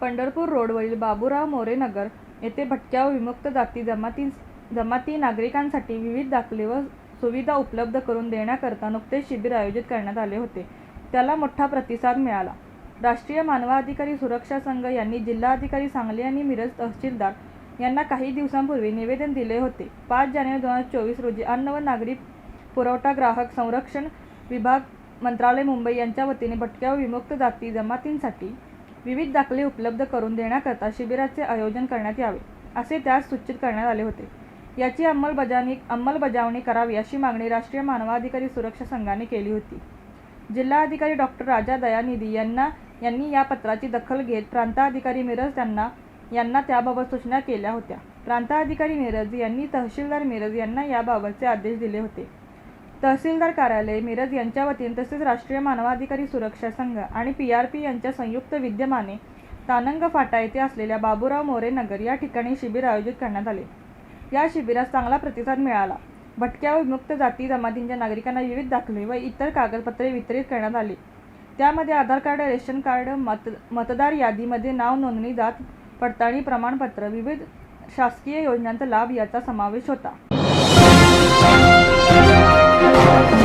पंढरपूर रोडवरील बाबुराव मोरे नगर येथे भटक्या व विमुक्त जाती जमाती जमाती नागरिकांसाठी विविध दाखले व सुविधा उपलब्ध करून देण्याकरता नुकतेच शिबिर आयोजित करण्यात आले होते. त्याला मोठा प्रतिसाद मिळाला. राष्ट्रीय मानवाधिकारी सुरक्षा संघ यांनी जिल्हाधिकारी सांगली आणि मिरज तहसीलदार यांना काही दिवसांपूर्वी निवेदन दिले होते. पाच जानेवारी दोन हजार चोवीस रोजी अन्न व नागरी पुरवठा ग्राहक संरक्षण विभाग मंत्रालय मुंबई यांच्या वतीने भटक्या विमुक्त जाती जमातींसाठी विविध दाखले उपलब्ध करून देण्याकरता शिबिराचे आयोजन करण्यात यावे असे त्यास सूचित करण्यात आले होते. याची अंमलबजावणी अंमलबजावणी करावी अशी मागणी राष्ट्रीय मानवाधिकारी सुरक्षा संघाने केली होती. जिल्हाधिकारी डॉक्टर राजा दयानिधी यांना यांनी या पत्राची दखल घेत प्रांताधिकारी मिरज त्यांना यांना त्याबाबत सूचना केल्या होत्या. प्रांताधिकारी मिरज यांनी तहसीलदार मिरज यांना याबाबतचे आदेश दिले होते. तहसीलदार कार्यालय मिरज यांच्या वतीने तसेच राष्ट्रीय मानवाधिकारी सुरक्षा संघ आणि पी आर पी यांच्या संयुक्त विद्यमाने तानंग फाटा येथे असलेल्या बाबूराव मोरे नगर या ठिकाणी शिबिर आयोजित करण्यात आले. या शिबिरास चांगला प्रतिसाद मिळाला. भटक्या व विमुक्त जाती जमातींच्या नागरिकांना विविध दाखले व इतर कागदपत्रे वितरित करण्यात आली. त्यामध्ये आधार कार्ड रेशन कार्ड मत मतदार यादीमध्ये नाव नोंदणी जात पडताळणी प्रमाणपत्र विविध शासकीय योजनांचा लाभ याचा समावेश होता. Thank you.